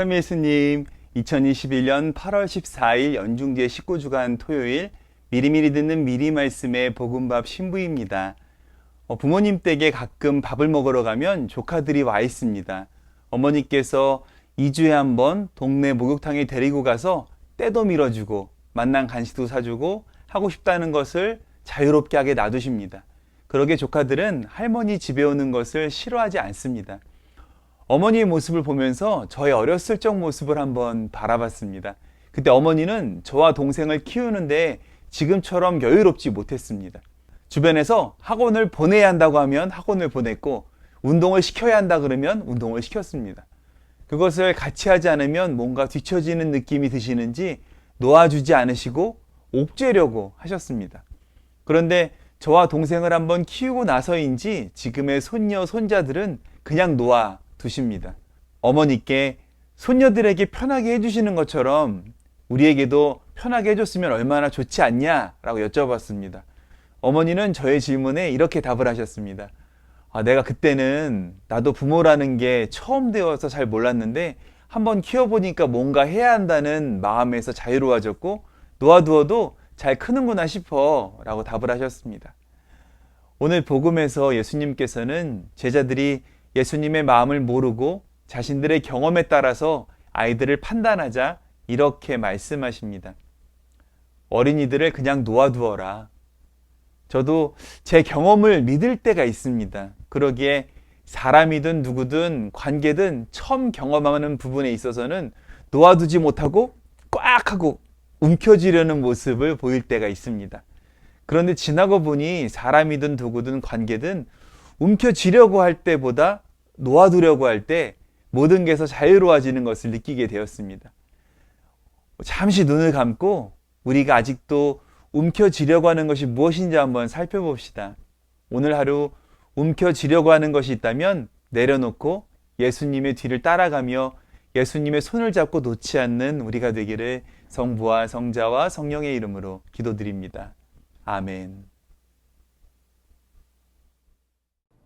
참 예수님, 2021년 8월 14일 연중제 19주간 토요일 미리미리 듣는 미리 말씀의 복음밥 신부입니다. 어, 부모님 댁에 가끔 밥을 먹으러 가면 조카들이 와 있습니다. 어머니께서 2주에 한 번 동네 목욕탕에 데리고 가서 때도 밀어주고 만난 간식도 사주고 하고 싶다는 것을 자유롭게 하게 놔두십니다. 그러게 조카들은 할머니 집에 오는 것을 싫어하지 않습니다. 어머니의 모습을 보면서 저의 어렸을 적 모습을 한번 바라봤습니다. 그때 어머니는 저와 동생을 키우는데 지금처럼 여유롭지 못했습니다. 주변에서 학원을 보내야 한다고 하면 학원을 보냈고 운동을 시켜야 한다 그러면 운동을 시켰습니다. 그것을 같이 하지 않으면 뭔가 뒤처지는 느낌이 드시는지 놓아주지 않으시고 옥죄려고 하셨습니다. 그런데 저와 동생을 한번 키우고 나서인지 지금의 손녀, 손자들은 그냥 놓아 두십니다. 어머니께 손녀들에게 편하게 해주시는 것처럼 우리에게도 편하게 해줬으면 얼마나 좋지 않냐라고 여쭤봤습니다. 어머니는 저의 질문에 이렇게 답을 하셨습니다. 아, 내가 그때는 나도 부모라는 게 처음 되어서 잘 몰랐는데 한번 키워보니까 뭔가 해야 한다는 마음에서 자유로워졌고 놓아두어도 잘 크는구나 싶어 라고 답을 하셨습니다. 오늘 복음에서 예수님께서는 제자들이 예수님의 마음을 모르고 자신들의 경험에 따라서 아이들을 판단하자 이렇게 말씀하십니다. 어린이들을 그냥 놓아두어라. 저도 제 경험을 믿을 때가 있습니다. 그러기에 사람이든 누구든 관계든 처음 경험하는 부분에 있어서는 놓아두지 못하고 꽉 하고 움켜쥐려는 모습을 보일 때가 있습니다. 그런데 지나고 보니 사람이든 누구든 관계든 움켜쥐려고 할 때보다 놓아두려고 할 때 모든 게서 자유로워지는 것을 느끼게 되었습니다. 잠시 눈을 감고 우리가 아직도 움켜쥐려고 하는 것이 무엇인지 한번 살펴봅시다. 오늘 하루 움켜쥐려고 하는 것이 있다면 내려놓고 예수님의 뒤를 따라가며 예수님의 손을 잡고 놓지 않는 우리가 되기를 성부와 성자와 성령의 이름으로 기도드립니다. 아멘.